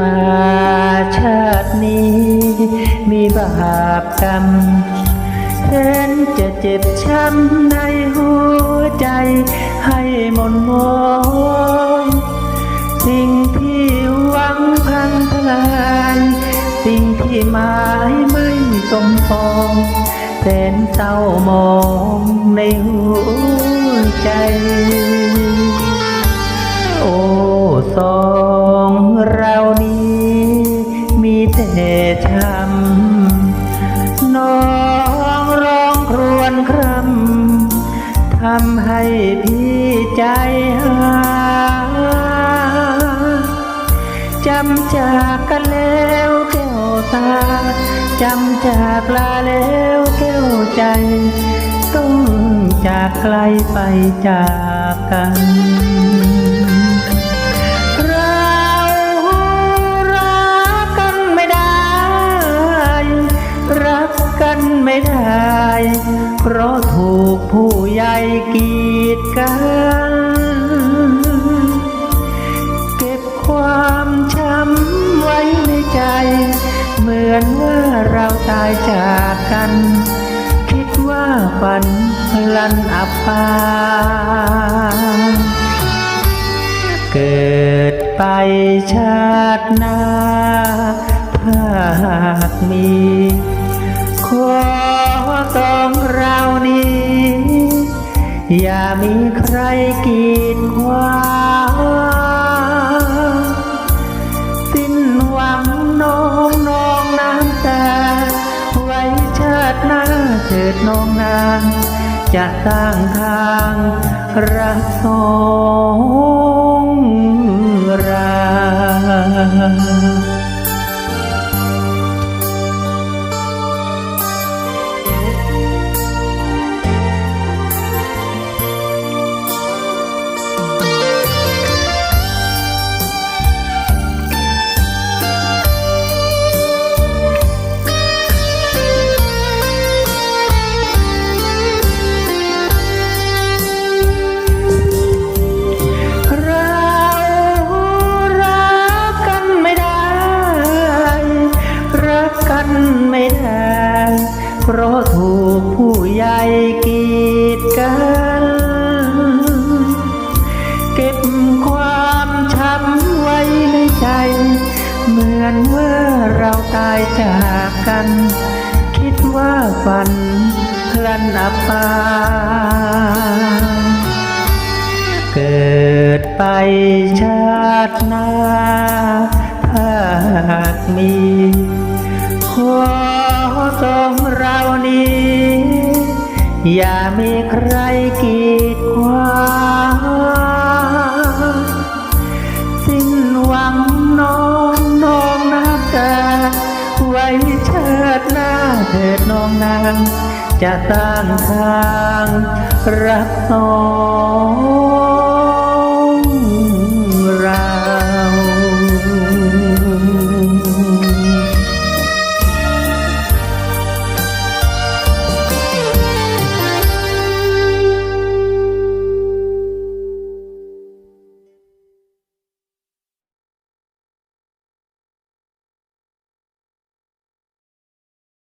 มาชาตินี้ มีบาปกรรมแทนจะเจ็บช้ำในหัวใจให้หมนมองสิ่งที่หวังพังทลาย สิ่งที่หมายไม่สมปองแสนเศร้ามองในหัวใจำน้องร้องครวญครำทำให้พี่ใจหายจำจากกันแล้วแก้วตาจำจากลาแล้วแก้วใจ ต้องจากไกลไปจากกัน กันไม่ได้ เพราะถูกผู้ใหญ่กีดกัน เก็บความช้ำไว้ในใจ เหมือนว่าเราตายจากกัน คิดว่าฝันลันอับปางเกิดไปชาติหน้าถ้าหากมี ขอต้องเรานี้ อย่ามีใครกีดขวางสิ้นหวังน้องน้องน้ำตา ไว้ชาติหน้าเถิดน้องนางจะสร้างทางรักสองเรารา มือนว่าเราตายจากกัน คิดว่าฝันพลันอับปางเกิดไปชาติหน้าถ้าหากมีขอต้องเรานี้ อย่ามีใครกี ว้ชาติหน้าเถิดน้องนางจะสร้างทางรักสอง